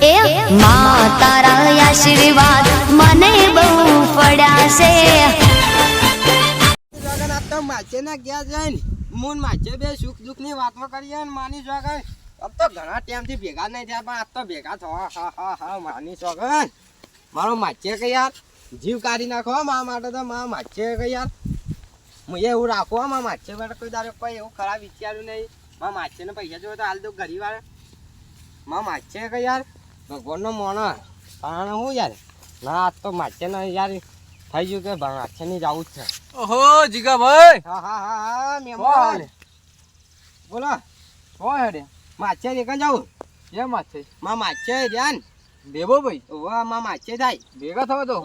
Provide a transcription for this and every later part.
એ માં તારા આશીર્વાદ મને બહુ પડ્યા છે જગન તો માછે ના ગયા જાય ને. મૂન માછે બે સુખ દુઃખની વાતો કરીએ ને માની જગન આમ તો ઘણા ટાઈમથી ભેગા નહીં થયા, પણ આજ તો ભેગા થવા. હા હા હા માની જગન મારો માછે કે યાર? જીવ કાઢી નાખો મા માટે તો મા માછે કે યાર? હું એવું રાખો મા માચે માટે કોઈ દાડો કોઈ એવું ખરાબ વિચાર્યું નહીં. મા માચે ને પૈસા જોયો તો હાલ તો ગરીબ વાર મા માચે કે યાર? ભગવાનનો મોણો પણ હું યાર? ના આજ તો માચે ને યાર. થઈ ગયું કે માચે ની જવું જ છે. ઓહો જીગાભાઈ! હા હા હા હા કોણ? બોલા. કોણ હેડે? માચે રે જાઉં જવું. વાત માચે માં માછે ધ્યાન દેવો ભાઈ? ઓવા માં માચે થાય ભેગા થવા તો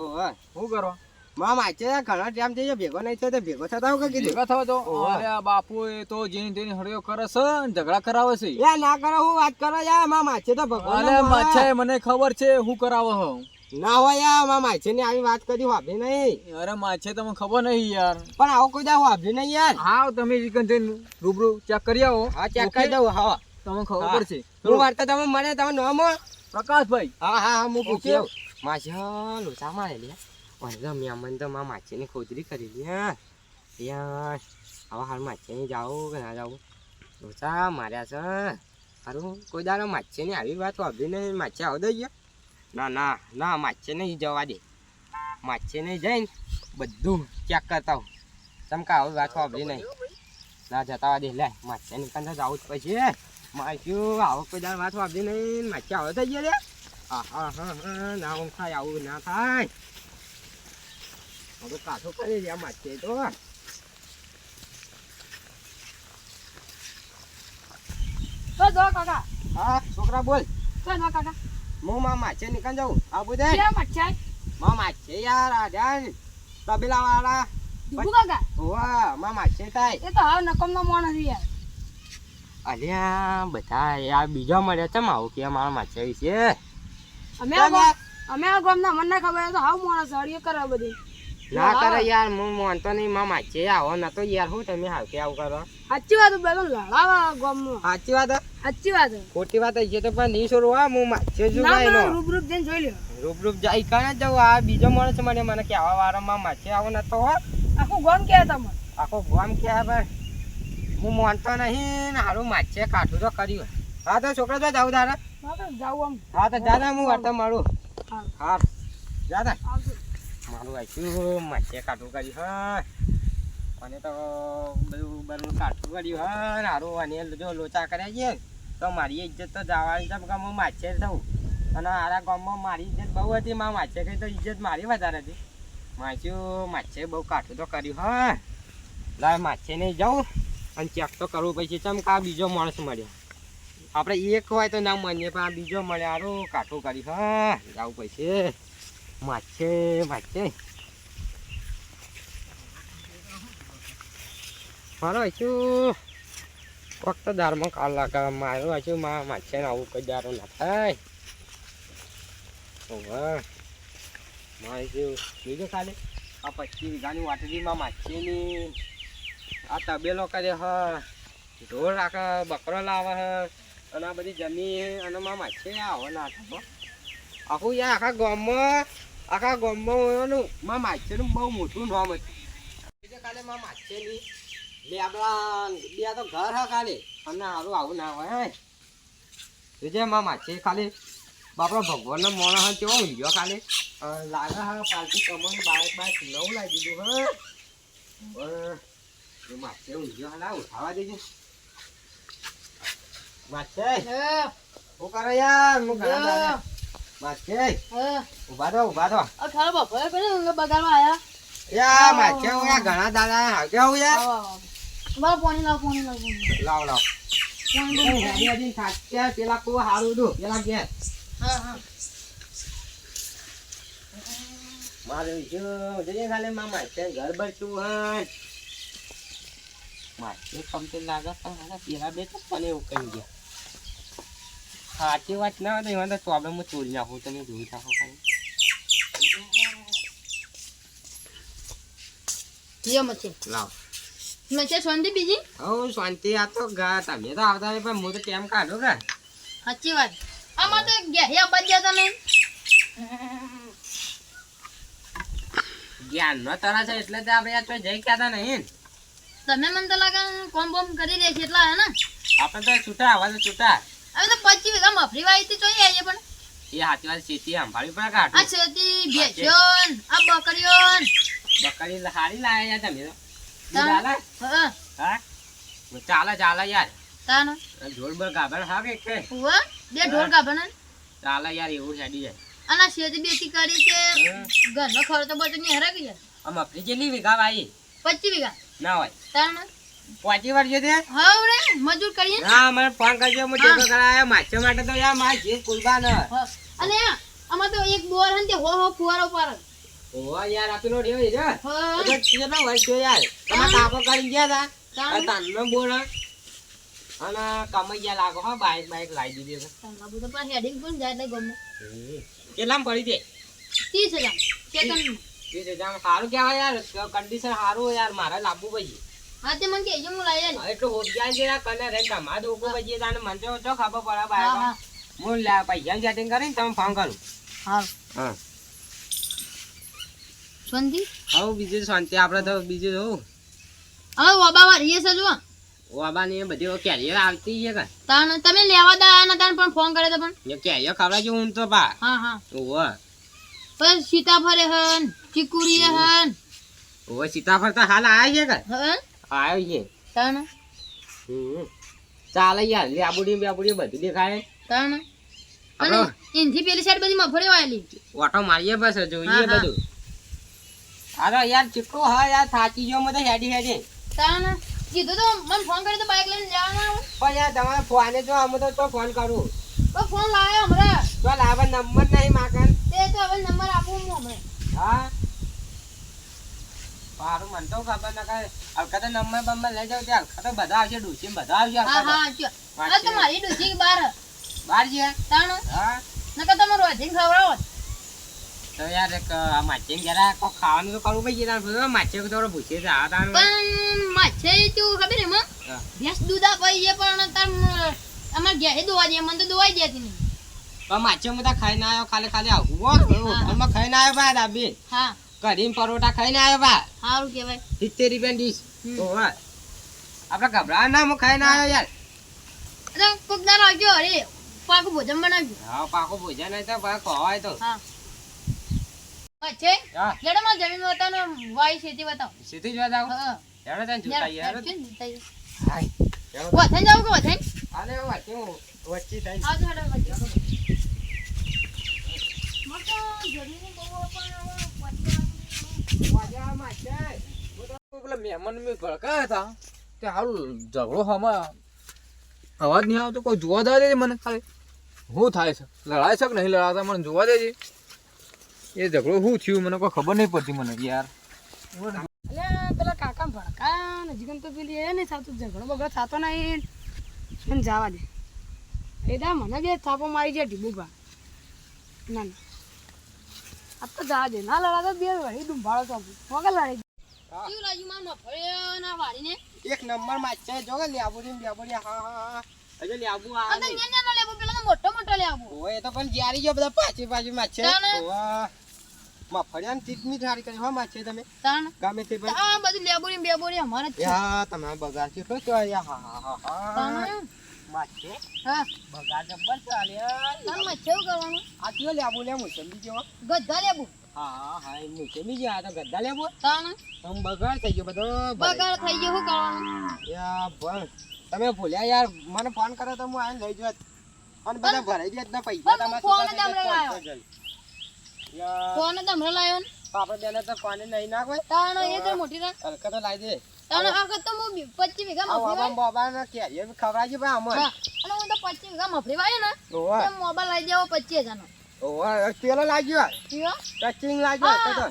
હું કરવા માં માચે ઘણા ટાઈમ થઈ ગયો ભેગો નહીં થયો ભેગો થતા કે કીધું? ભેગા થવા તો અરે બાપુ એ તો જેની તેની હળિયો કરે છે ઝઘડા કરાવે છે. યાર ના કરો હું વાત કરો યારમાં માછે તો ભગવાન અરે માછા મને ખબર છે હું કરાવો હો. ના હોય યારમાં માછે ની આવી વાત કરી વાભી નહીં. અરે માછે તમને ખબર નહીં યાર. પણ આવો કોઈ દા વાભી નહીં યાર. હા તમે જઈને રૂબરૂ ચેક કરી આવો. હા ચેક કરી દઉં હા. તમને ખબર છે પડશે. હું વાર્તા તમે મને તમે નામ પ્રકાશભાઈ. હા હા હા હું. પૂછી. આવું માછે લોચા મારે લે અને મેમન તો માં માછીની ખોદરી કરી લે યાર હવે હાલ માછીની જાવું કે ના જાવું લોચા માર્યા છે સારું કોઈ દાડો માછીની આવી વાત વાપરી નહીં માછી આવો દઈ ગયા ના ના ના માછી નહીં જવા દે માછી નહીં જઈને બધું ચેક કરતા હું ચમકા આવી વાત વાપરી નહીં ના જતા દે લે માછીની કંઈ જવું જ પછી માછ્યું આવો કોઈ દાડો વાત વાપરી નહીં માછી આવો થઈ ગયા રે હા હા હા હા ના આવું થાય આવું ના થાય હવે કાઠો કરી રહ્યા માછે તો તો જો કાકા. હા છોકરા બોલ. તો નો કાકા. હું માં માછે નીકળ જાઉં? આવું દે. ક્યાં મચ્છાયમાં માછે યાર આડ્યા તબેલા વાળા દુબુ કાકા. ઓવા માં માછે થાય. એ તો હવે નકમનો મોણ છે યાર. અલ્યા બધા યાર બીજો મળ્યા છે માવું કે મારા માછે વિશે અમે અમે આ ગામના મને ખબર તો હાવ માણસ હળીએ કરે બધી. ના કરે યાર હું માનતો નહીં મામા જે આવો ના તો યાર હું તમે હાવ કે આવું કરો? સાચી વાત બધું લડાવા ગામમાં. સાચી વાત સાચી વાત. ખોટી વાત છે તો પણ નહીં છોડવા હું માછે જો ના મને રૂબરૂપ જઈને જોઈ લ્યો. રૂપ રૂપ જાય કાને જવું આ બીજો માણસ મને મને આવા વાળામાં માછે આવો ન તો આખું ગામ કે તમને આખો ગામ કે પણ હું માનતો નહીં ને હારું માછે કાઠું તો કર્યું હા તો છોકરા તો જાવ તારે? હા તો જાવ આમ. હા તો દાદા હું વર્તન મારું. હા. આવજો. મારું આપ્યું માછે કાઠું કર્યું હા અને તો બધું બધું કાઠું કર્યું હા ને હારું, અને જો લોચા કર્યા છે, તો મારી ઇજ્જત તો જવાની છે કે હું માછે થઉં અને આરા ગામમાં મારી ઇજ્જત બહુ હતી માં માછે કઈ તો ઇજ્જત મારી વધારે હતી. માછ્યું માછે બહુ કાઠું તો કર્યું હા લાય માછે નહીં જાઉં, અને ચેક તો કરવું પછી ચમ કે બીજો માણસ મળ્યો. આપણે એક હોય તો ના માનીએ, પણ આ બીજો મળે સારું કાઠું કરી હા જાવું પછી માછે માછે મારો શું ફક્ત દારમાં કાલ લાગે મારું હશું મા માછે ને આવું કઈ દારો ના થાય ઓવે મારે બીજું ખાલી આ પચીસ વીઘાની વાટડીમાં માછીની આ તબેલો કરે હ ઢોર રાખે બકરો લાવે હ અને આ બધી જમીન અને માં માછી આવો ના આખું યાર આખા ગામમાં આખા ગામમાં માં માછીનું બહુ મોટું નામ હતું. કાલે માં માછીની લેબડા બે તો ઘર હ ખાલી. અને હારું આવું ના હોય હે. જોજે માં માછી ખાલી બાપડા ભગવાનનો મોણ હા કેવો ઊંઘ્યો ખાલી. લાગે હા પાલતી કમર બાઈક બાઈક નવું લાગી દીધું હા. એ માછે ઊંઘ્યો હા ઉઠાવા દેજે. માછે હું કરે યાર? હું ઘણા દાડે માછે ઊભા થો ઊભા થો આ કરીને બગાડવા આયા. યા હું ઘણા દાડા હાલ કે હું યાર. લાવ પાણી લાવ પાણી લાવ. લાવ પાણી. હેડી પેલા કો હારું દો પેલા ઘેર. હા હા. મારે જો જઈએ ખાલી માં માછે ઘર બચું હે માછે કમતે લાગે પણ પેલા બે તો મને એવું કહી ગયા. સાચી વાત ના હોય તો એમાં તો પ્રોબ્લેમ હું ચોરી નાખું તમે જોઈ નાખો ખાલી. લાવ. મચ્છી શાંતિ બીજી? હવ શાંતિ આ તો ગા તમે તો આવતા નહીં પણ હું તો ટાઈમ કાઢો કે સાચી વાત. આમાં તો બજ્યા તા નહીં જ્ઞાનનો તરા છે એટલે તો આપણે આ તો જઈ કહેતા નહીં. તમે મને તો લાગે કોમ બોમ કરી દે છે એટલા હે ને? આપણે તો છૂટા આવા તો છૂટા. હવે તો પચીસ વીઘા મફરી વાવી જોઈએ આવીએ પણ. એ હાથી વાત ખેતી સંભાળવી પડે આ કાઢું છેતી ભેંસ્યોન આ બકરીઓન. બકરી હારી લાયા યાર તમે તો. ચાલે હા. ચાલે ચાલે યાર. તાનો? જોર બર ગાભણ હા કે? કે ઉવા બે ઢોર ગાભણ ચાલે યાર એવું હેડી જાય અને આ શેતી બેતી કરી કે. ઘરનો ખર્ચો બધો ની હરાવી ગયા આ મફરી જેટલી વીઘા વાઈ? પચીસ વીઘા. ના હોય. તાન? પહોંચી વાર છે હા રે મજૂર કરીએ હા મને ફોન કરજો હું ટેકો કરાયા માછો માટે તો યાર માછ જે. હા. અને અમાર તો એક બોર હન તે હો હો ફુવારો પર ઓ યાર આપેલો રહ્યો છે હા. એટલે કેટલો વર્ષ થયો યાર તમે કાપો કરી ગયા તા? તાન તાનનો બોલ અને કમૈયા ગયા લાગો હા બાઈક બાઈક લાવી દીધી તાન બાબુ તો પણ હેડિંગ પણ જાય એટલે ગમે. કેટલામ પડી દે ત્રીસ હજાર. સેકન્ડ વીસ હજાર સારું કહેવાય યાર. કન્ડિશન સારું યાર. મારે લાવવું પછી હા તે મને કહેજો હું લઈ આવીશ. એટલું જાય છે કને રે તમારે દોકું પછી તાને મને તો જો ખબર પડે હા હા. હું લા પૈસા સેટિંગ કરીને તમે ફોન કરું. હા. હા. શાંતિ? હવે બીજું શાંતિ આપણે તો બીજું જોવું. હવે ઓબા વાળીએ છે જો વાબાની એ બધી કેરીઓ આવતી છે કે? તાણ તમે લેવા દા ના તાણ પણ ફોન કરે તો પણ. એ કેરીઓ ખવડાવજો હું તો પા હા હા. ઓવે પણ સીતાફળે હન ચીકુડીએ હન. ઓવે સીતાફળ તો હાલ આયા છે કે? હન આવ્યો છે. તણ? હમ. ચાલે યાર લેબુડી બેબુડી બધું દેખાય. તણ? અને એનથી પેલી સાઈડ બધી મફળી વાયેલી. ઓટો મારીએ બસ જોઈએ. બધું. અરે યાર ચીકણું હા યાર થાકી ગયો મને હેડી હેડી. તણ? કીધું તો મને ફોન કર્યો તો બાઈક લઈને જવાના પણ યાર તમારે ફોને જો અમે તો તો ફોન કરું. તો ફોન લાવ્યો હમણાં. તો લાવવા નંબર નહીં માગન. તે તો હવે નંબર આપું હું હમણાં હા સારું મને તો ખબર ના કાંઈ. હલકા તો નંબર બંબર લઈ જાવ ત્યાં. હલકા તો બધા આવશે ડૂસી બધા આવશે હા હા આ તો મારી ડૂસી બાર? બાર છે? તાણ? હા. નકર તમારું વધીને ખવડાવો. તો યાર એક માછી જરા કો ખાવાનું તો કરવું પડશે તાર માછી થોડો ભૂસે આ તાર પણ માછે તું ખબર એમાં હા. ભેંસ દૂધ આપે છે પણ તાર અમાર ઘેરે દોવા દે મને તો દોવાઈ દેતી નહીં. પણ માછી હું તો ખાઈને આવ્યો ખાલી ખાલી આવું હો ખાઈ ના આવ્યો ભાઈ દાબી હા. કઢીને પરોઠા ખાઈને આવ્યો બા. સારું કહેવાય. સિત્તેર રૂપિયા ડીશ હા આપણે ગભરા ના ખાઈને આવ્યો યાર. અરે કોક દાડો આવજો અરે પાકું ભોજન બનાવજો. હા પાકો ભોજન હોય તો ભાઈ ખવાય તો. હા. માછે જડમાં જમીન બતાવો વાય ખેતી વતાવ. સીધી જોવા જાવ હા હેડો તને જોતા યાર. હાય વથન જાવ કે વથન આને વાંચી હું વચ્ચે થાય. આ હેડો વથન. મને જમીન બહુ પણ હવે વાજા માછી પેલા મહેમાન મેં ભડકાયા હતા. તે હારું ઝઘડો હમા અવાજ નહીં આવતો, કોઈ જોવા દે મને ખાલી. શું થાય છે? લડાય છે કે નહીં લડાતા? મને જોવા દેજે એ ઝઘડો શું થયું? મને કોઈ ખબર નહીં પડતી મને યાર. પેલા કાકા ભડકા નજીક તો પેલી એ નહીં થતું, ઝઘડો બગડો થતો નહીં. મને જવા દે. એદા મને બે થાપો મારી જાય ઢીબુભા ના ના. આ તો જવા દે. ના લડાતા, બે વળી ડુંભાળો તો. વગર લડી એક નંબર જો હા હા હજુ લેબુ આ આ તો નહીં. ન્યા ન્યાનો લેવો પેલો તો મોટો મોટો લેવો ઓય તો પણ જારી ગયો બધા પાછી પાછી માછી તાને? ઓવા. મફળિયાને ચીટની ઠારી કરી. હો તમે? ગમે તે પણ? આ બધું ને બેબોરી અમારે જ છે. યા તમે બગાડ છે તો તો હા હા હા બગાડ ચાલે. માં કેવું કરવાનું? આ લેબુ લે? મોસંબી જેવા? ગધા લેવું હા હા એ મોસંબી જેવા આ તો ગદ્દા લેબુ તાણ? આમ બગાડ થઈ ગયો બધો બગાડ થઈ ગયો શું કરવાનું? યા ભણ. તમે ભૂલ્યા યાર. મને ફોન કર્યો તો હું લઈ જોત. અને બધા ભરાઈ ગયા જ ના પૈસા તમારા ફોન જ હમણાં પાંચસો ફોન જ હમણાં લાવ્યો ને આપણે બેને તો પાણી નહીં નાખો. તાણ એ તો મોટી રાત હલકા તો લાવી દે. તાણ તો હું વીઘા બાબા ને ખવડાવજે ભાઈ અમર અને હું તો પચીસ વીઘા મફરી વાય ને તો મોબાઈલ લઈ જાવ પચીસ હજારનો. ઓવા પેલો લાગ્યો જીઓ? ટચિંગ લાગ્યો તો?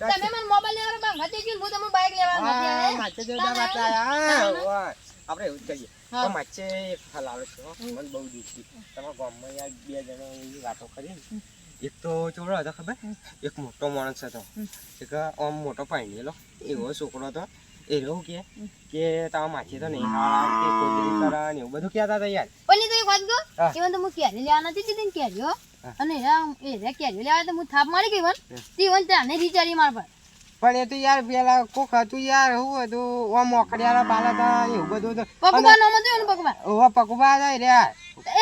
તમે મને મોબાઈલ લેવાનો ભાંગા થઈ ગયું હું તમને બાઈક લેવા હા નથી માછે જો તાણ વાત આયા ઓવા આપણે એવું હા. તો માચે એક હલાવે છે. મને બહુ દુખી તમારા ગામમાં યાર બે જણા એવી વાતો કરી એક તો ચોરો હતો ખબર? એક મોટો માણસ હતો. એક આમ મોટો પાણીલો એવો છોકરો હતો. એ રહું કે કે તારા માછી તો નહીં હારા કે કોદરી કરે ને એવું બધું કહેતા હતા યાર. પણ તો એક વાત કહું જીવન તો હું કેરી લેવા નથી દીધી ને કેરીઓ. હા. અને એ રે કેરીઓ લેવા તો હું થાપ મારી ગઈ વન. જીવન ત્યાંને રીચારી માર પર. પણ એ તો યાર પેલા કોક હતું યાર હું હતું ઓમ મોકડિયારા બાલા હતા એવું બધું તો પકવા નો મત એનું પકવા ઓ પકવા જાય રે યાર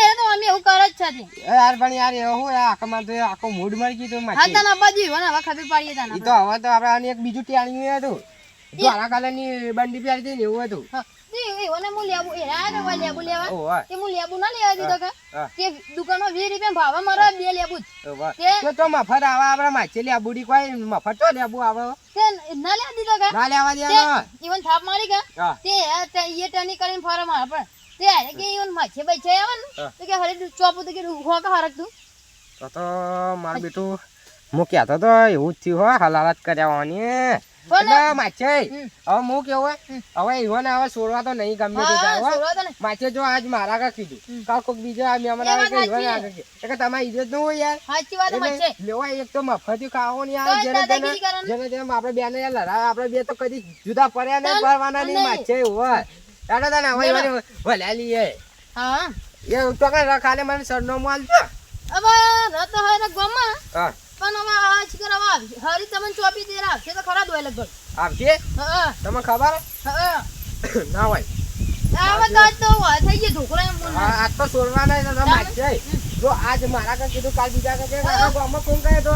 એ તો અમે એવું કરે જ છે યાર પણ યાર એવું હું આખમાં તો આખો મૂડ મરી ગયું તું હા તને બાજુ ઈવન હવે ખબર પાડીએ તને તો હવે તો આપણે એક બીજું ટાણ્યું હતું. ધોળા કલરની બંડી પહેરી હતી. ને એવું હતું હા હું લેબુ એરા તો લેબુ લેવા. તે હું લેબુ ના લેવા દીધો કે તે. દુકાનમાં વીસ રૂપિયા ભાવે મારા બે લેબુ તે- તો તો મફત આવે આપણે માછી લેબુડી કોઈ મફત તો લેબુ આવે તે ના લેવા દીધો કે? ના લેવા દેવાનો. ઈવન થાપ મારી કે? હા. તે તે એ ટની કરીને ફરે મારા પર તે હારે કે ઈવન માછે બચે આવે ને તો કે હરે ચોપુ તો કે હો કે હરક તું? તો તો મારું બેટું હું કહેતો તો એવું જ થયું હો હલાલત કર્યાવાની પણ- માછે. હવે હું કેવું હવે ઈવન હવે છોડવા તો નહીં ગમે તે ને માછે જો આજ મારા કા કીધું. કાલ કોક બીજો આ મહેમાન આવે કે ઈવન. આગળ કે તમારી ઇજ્જત ન હોય યાર. સાચી વાત માછે. લેવા એક તો મફતી ખાવો ને યાર જેને તેને જેને તેમ આપણે બેને યાર લડાય આપણે બે તો કદી જુદા પડ્યા નહીં પરવાના નહીં. માછે હોય. દાદા તને હવે બોલો. ભલા લઈએ હા. એ તો કઈ રખાલે મને સરનામું આલજો હવે રત હોય ને ગમા. હા. પણ હવે આજ કર હવે. હરી તમને ચોપી દે આવશે તો ખરા દોય લગભગ. આવશે હા તમને ખબર? હા ના હોય. આવા તો તો હોય. થઈ ગયો ઢોકળા એમ આ આજ તો છોડવાના છે, તો માછે. જો આજ મારા કાંઈ કીધું કાલ બીજા કાંઈ કહે, આના ગામમાં કોણ કહે તો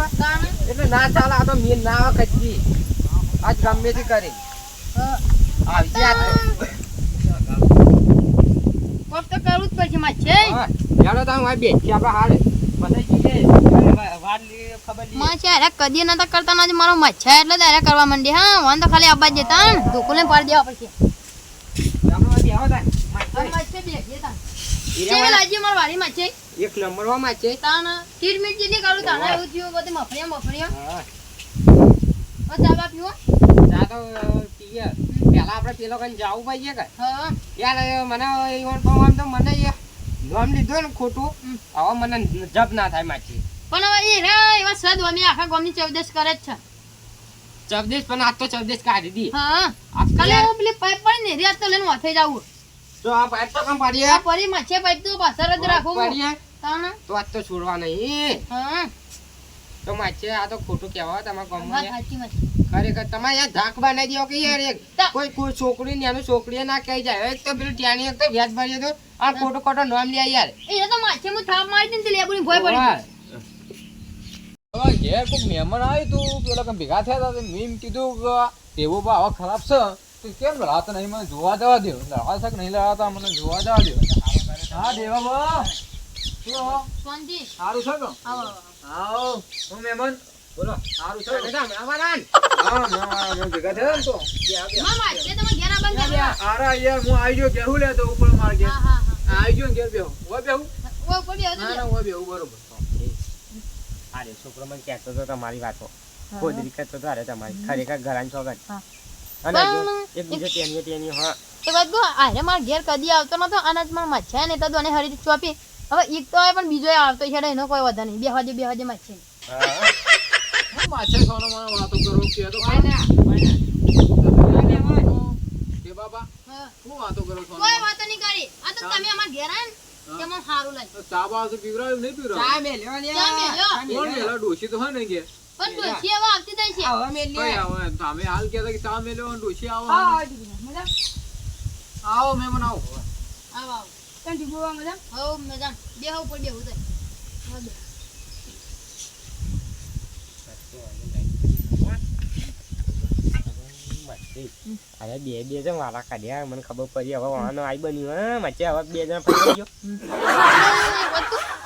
એટલે ના ચાલે આ તો મેન ના આવે કચ્છી. આજ ગમે તે કરી આવશે આજ તો. કોક તો કરવું જ પડશે માછે હા, ચાલો તો હું આ બેસીએ આપણે હારે. પછી જઈએ. માછે કદી નતા કરતા ના મારો મચ્છા એટલે દાયરા કરવા માંડી હા વાંધો ખાલી આબાજ જતા ને ઢોકળે પાડી દેવા પડશે. આવો તાન. હવે માછે. એક. તાન તીર મિનિટ જેટલી કરું તાના એવું થયું બધી મફળિયા મફળિયા. હવે ચાબા પીવો. ચા તો પીએ. પહેલા આપણે પેલો કઈ જાવું પડશે કે? હા. યાર મને ઈવન તો મને નામ લીધું ને ખોટું હવે મને જબ ના થાય માછી પણ હવે એ રે એવા સદ અમે આખા ગામની ચૌદશ કરે જ છે. ચબદેશ પણ આજ તો ચબદેશ કાઢી દી. હા. કાલે હું પેલી પાઇપ પણ ને રે તો લઈને વાથે જાવું તો આ પાઇપ તો કામ પાડીએ આ પરી માછે પાઇપ તો પાછળ જ રાખો. પાડીએ તાન તો આજ તો છોડવા નહીં. હા. તો માછે આ તો ખોટું કહેવા તમારા ગામમાં સાચી વાત ખરેખર તમારે યાર ધાક બનાવી દો કે યાર એક. કોઈ કોઈ છોકરી ને એનું છોકરીએ ના કહી જાય. એક તો પેલું ત્યાંની એક તો વ્યાજ ભરી દો આ ખોટો ખોટો નામ લે યાર. એ તો માથે હું થાપ મારી દીધી લેબુની ભોય પડી. હવે ઘેર મહેમાન આવ્યું તું પેલા કંઈ ભેગા થયા હતા મેં કીધું કે ટેવો બા આવા ખરાબ છે. તો કેમ રાત નહીં? મને જોવા જવા દો લડાતા છે નહીં લડાતા મને જોવા જવા દો હા દેવા બા. સારું છે આવો હું મહેમાન? બોલો. સારું છે ભેગા થયા ને તો? ઘેર ઘેર યાર હું આવી ગયો કેવું લેતો ઉપર માર ઘેર. હા હા હા. આવી ગયો ને ઘેર બેહું. બેહું. ઓ પડી ના આવજો ના હોય બેહું બરોબર. અરે છોકરો મને કહેતો હતો તમારી વાતો. ખોદરી કરતો હતો અરે તમારી. ખરેખર ઘરાની સોગંદ. અને એક બીજો ટેનિયો ટેનિયો હા. એ વાત ગો અરે મારા ઘેર કદી આવતો નતો અને મારા માછા ને તો દોને હરી ચોપી. હવે એક તો આવે પણ બીજો આવતો છે એનો કોઈ વધા નહીં. બે હજે બે હજે મચ્છી હા. હું માછે સોનો મને વાતો કરો કે તો ના, ના. બાબા હું. વાતો કરો છો કોઈ વાતો નહીં કરી. આ તો તમે અમાર ઘેર આયા ને સારું લાગ્યું ચા બા તો પીવરાયું નહીં પીવરાયું. ચા મેલ્યો ને ચા મેલ્યો. ચા કોણ મેલા ડોશી તો હોય ને કે? પણ ડોશી હવે આવતી જાય છે આવો કઈ લે આવે તમે હાલ કહેતા કે ચા મેલ્યો અને ડોશી આવો. હા આવી મજા? આવો મહેમાન આવો. આવો આવો. તને ટીપુવા મજા? હો મજા. બે હવ પર બે હોય અરે બે બે જણ વાળા કાઢ્યા મને ખબર પડી હવે વાહનો આઈ બન્યું હા મચે હવે બે જણ પડી ગયો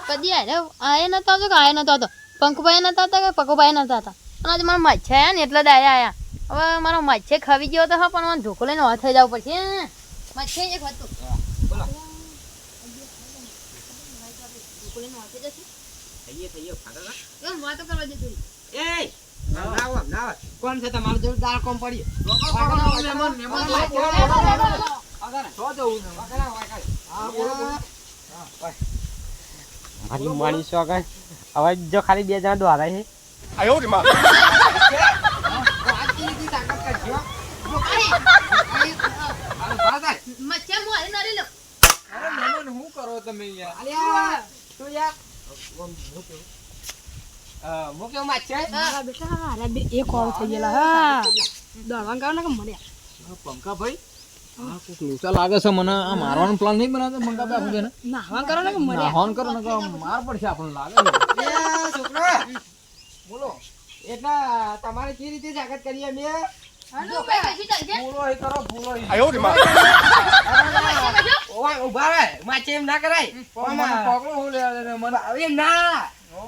કદી અરે આયા નતો આવતો કે નતો આવતો પંખભાઈ નતા હતા કે પકુભાઈ નતા હતા અને આજે મારા મચ્છા આયા ને એટલે દાયા આયા હવે મારો માછે ખાવી ગયો તો હા પણ મને ધોકો લઈને હાથે જવું પડશે મચ્છે એક હતું બોલો. ઢોકો લઈને હાથે જશે થઈએ થઈએ ફાટો ના. કોણ છે તમારું? દાળ કોમ પડી. હવે જો ખાલી બે જણા દ્વારા છે હું લઉં અરે મહેમાન શું કરો તમે યાર અલ્યા. તું યાર? હું હું કેવું માછે મારા બેટા અરે બે એક થઈ ગયેલા હા કે મને પંકા ભાઈ આ લાગે છે મને આ મારવાનો પ્લાન નહીં બનાવતો બેને કરો ને કે નાહવાન કરો ને કે માર પડશે આપણને લાગે છે. એ છોકરા બોલો એટલે તમારે કઈ રીતે જાગત કરીએ હાલો કરો ફૂલો ઈ. ઓય ઊભા રહે માછે એમ ના કરાય મને હું મને હવે ના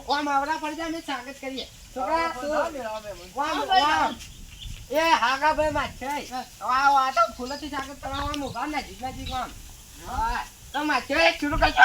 ઓમ આવરા પડી જાય અમે સ્વાગત કરીએ. છોકરા તું ઓમ ઓમ એ હાગા ભાઈ માછે આ આ તો ફૂલોથી સ્વાગત કરવા મોભા ના નજીક નજીક ઓમ હા. તો માછે એક શરૂ કરજો.